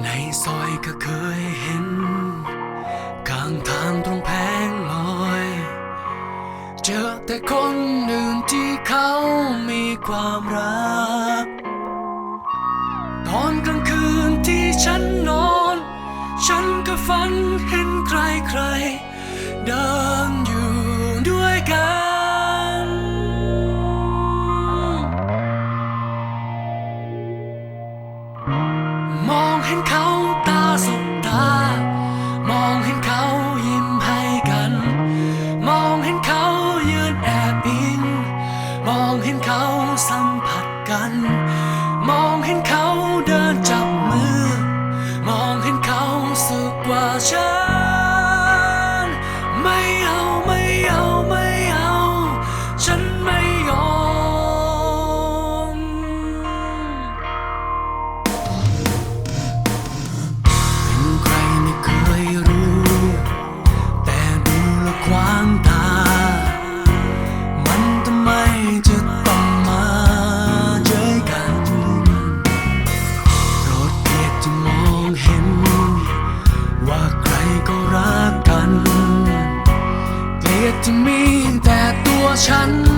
ในซอยก็เคยเห็นข้างทางตรงแผงลอย เจอแต่คนอื่นที่เขามีความรัก ตอนกลางคืนที่ฉันนอน ฉันก็ฝันเห็นใครใครเดิน เห็นเขาตาสบตา มองเห็นเขายิ้มให้กัน มองเห็นเขายืนแอบอิง มองเห็นเขาสัมผัสกัน 我。